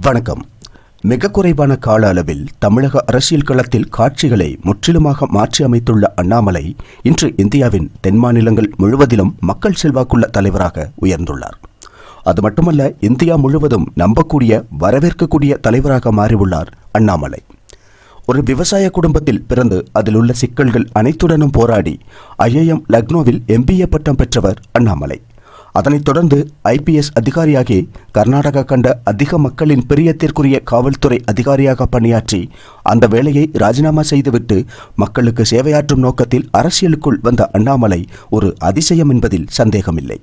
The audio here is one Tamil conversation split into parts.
வணக்கம். மிக குறைவான கால அளவில் தமிழக அரசியல் களத்தில் காட்சிகளை முற்றிலுமாக மாற்றி அமைத்துள்ள அண்ணாமலை இன்று இந்தியாவின் தென் மாநிலங்கள் முழுவதிலும் மக்கள் செல்வாக்குள்ள தலைவராக உயர்ந்துள்ளார். அது மட்டுமல்ல இந்தியா முழுவதும் நம்பக்கூடிய வரவேற்கக்கூடிய தலைவராக மாறியுள்ளார் அண்ணாமலை. ஒரு விவசாய குடும்பத்தில் பிறந்து அதில் உள்ள சிக்கல்கள் அனைத்துடனும் போராடி ஐஐஎம் லக்னோவில் எம்பிஏ பட்டம் பெற்றவர் அண்ணாமலை. அதனைத் தொடர்ந்து ஐபிஎஸ் அதிகாரியாகி கர்நாடகா கண்ட அதிக மக்களின் பிரியத்திற்குரிய காவல்துறை அதிகாரியாக பணியாற்றி அந்த வேலையை ராஜினாமா செய்துவிட்டு மக்களுக்கு சேவையாற்றும் நோக்கத்தில் அரசியலுக்குள் வந்த அண்ணாமலை ஒரு அதிசயம் என்பதில் சந்தேகமில்லை.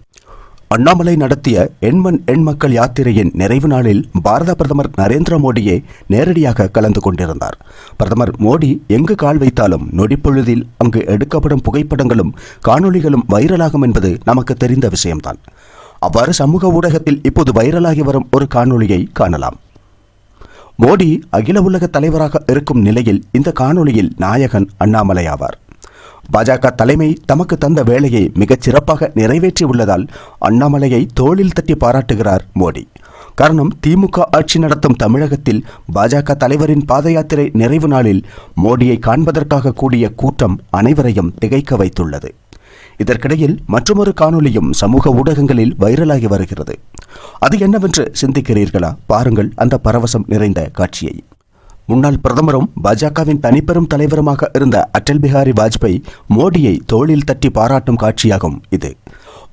அண்ணாமலை நடத்திய எண்மண் எண் மக்கள் யாத்திரையின் நிறைவு நாளில் பாரத பிரதமர் நரேந்திர மோடியே நேரடியாக கலந்து கொண்டிருந்தார். பிரதமர் மோடி எங்கு கால் வைத்தாலும் நொடிப்பொழுதில் அங்கு எடுக்கப்படும் புகைப்படங்களும் காணொளிகளும் வைரலாகும் என்பது நமக்கு தெரிந்த விஷயம்தான். அவ்வாறு சமூக ஊடகத்தில் இப்போது வைரலாகி வரும் ஒரு காணொளியை காணலாம். மோடி அகில உலக தலைவராக இருக்கும் நிலையில் இந்த காணொளியில் நாயகன் அண்ணாமலை ஆவார். பாஜக தலைமை தமக்கு தந்த வேலையை மிகச் சிறப்பாக நிறைவேற்றியுள்ளதால் அண்ணாமலையை தோளில் தட்டி பாராட்டுகிறார் மோடி. காரணம் திமுக ஆட்சி நடத்தும் தமிழகத்தில் பாஜக தலைவரின் பாத யாத்திரை நிறைவு நாளில் மோடியை காண்பதற்காக கூடிய கூட்டம் அனைவரையும் திகைக்க வைத்துள்ளது. இதற்கிடையில் மற்றொரு காணொளியும் சமூக ஊடகங்களில் வைரலாகி வருகிறது. அது என்னவென்று சிந்திக்கிறீர்களா? பாருங்கள் அந்த பரவசம் நிறைந்த காட்சியை. முன்னாள் பிரதமரும் பாஜகவின் தனிப்பெரும் தலைவருமாக இருந்த அடல் பிஹாரி வாஜ்பாய் மோடியை தோளில் தட்டி பாராட்டும் காட்சியாகும் இது.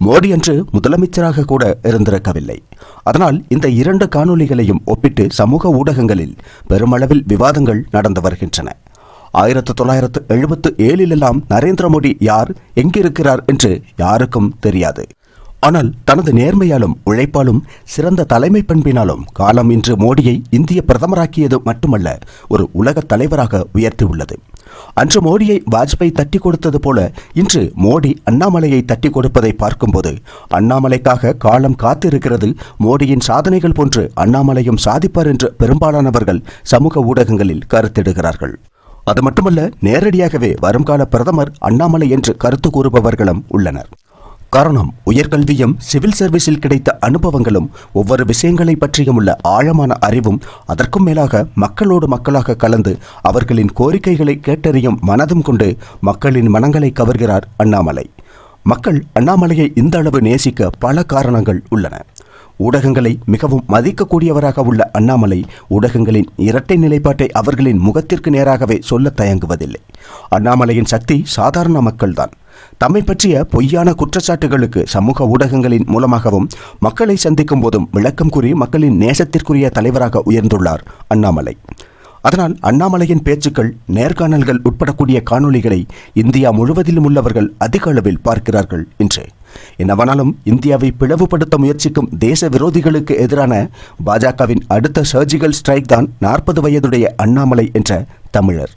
மோடி என்று முதலமைச்சராக கூட இருந்திருக்கவில்லை. அதனால் இந்த இரண்டு காணொளிகளையும் ஒப்பிட்டு சமூக ஊடகங்களில் பெருமளவில் விவாதங்கள் நடந்து வருகின்றன. ஆயிரத்து தொள்ளாயிரத்து எழுபத்து ஏழிலெல்லாம் நரேந்திர மோடி யார் எங்கிருக்கிறார் என்று யாருக்கும் தெரியாது. ஆனால் தனது நேர்மையாலும் உழைப்பாலும் சிறந்த தலைமை பண்பினாலும் காலம் இன்று மோடியை இந்திய பிரதமராக்கியது மட்டுமல்ல ஒரு உலக தலைவராக உயர்த்தியுள்ளது. அன்று மோடியை வாஜ்பாய் தட்டி கொடுத்தது போல இன்று மோடி அண்ணாமலையை தட்டி கொடுப்பதை பார்க்கும்போது அண்ணாமலைக்காக காலம் காத்திருக்கிறது மோடியின் சாதனைகள் போன்று அண்ணாமலையும் சாதிப்பார் என்று பெரும்பாலானவர்கள் சமூக ஊடகங்களில் கருத்திடுகிறார்கள். அது மட்டுமல்ல நேரடியாகவே வருங்கால பிரதமர் அண்ணாமலை என்று கருத்து கூறுபவர்களும் உள்ளனர். காரணம் உயர்கல்வியும் சிவில் சர்வீஸில் கிடைத்த அனுபவங்களும் ஒவ்வொரு விஷயங்களை பற்றியும் உள்ள ஆழமான அறிவும் அதற்கும் மேலாக மக்களோடு மக்களாக கலந்து அவர்களின் கோரிக்கைகளை கேட்டறியும் மனதும் கொண்டு மக்களின் மனங்களை கவர்கிறார் அண்ணாமலை. மக்கள் அண்ணாமலையை இந்த அளவு நேசிக்க பல காரணங்கள் உள்ளன. ஊடகங்களை மிகவும் மதிக்கக்கூடியவராக உள்ள அண்ணாமலை ஊடகங்களின் இரட்டை நிலைப்பாட்டை அவர்களின் முகத்திற்கு நேராகவே சொல்ல தயங்குவதில்லை. அண்ணாமலையின் சக்தி சாதாரண மக்கள்தான். தம்மை பற்றிய பொய்யான குற்றச்சாட்டுகளுக்கு சமூக ஊடகங்களின் மூலமாகவும் மக்களை சந்திக்கும் போதும் விளக்கம் கூறி மக்களின் நேசத்திற்குரிய தலைவராக உயர்ந்துள்ளார் அண்ணாமலை. அதனால் அண்ணாமலையின் பேச்சுக்கள் நேர்காணல்கள் உட்படக்கூடிய காணொளிகளை இந்தியா முழுவதிலும் உள்ளவர்கள் அதிக அளவில் பார்க்கிறார்கள் என்று என்னவானாலும் இந்தியாவை பிளவுபடுத்த முயற்சிக்கும் தேச விரோதிகளுக்கு எதிரான பாஜகவின் அடுத்த சர்ஜிக்கல் ஸ்ட்ரைக் தான் நாற்பது வயதுடைய அண்ணாமலை என்ற தமிழர்.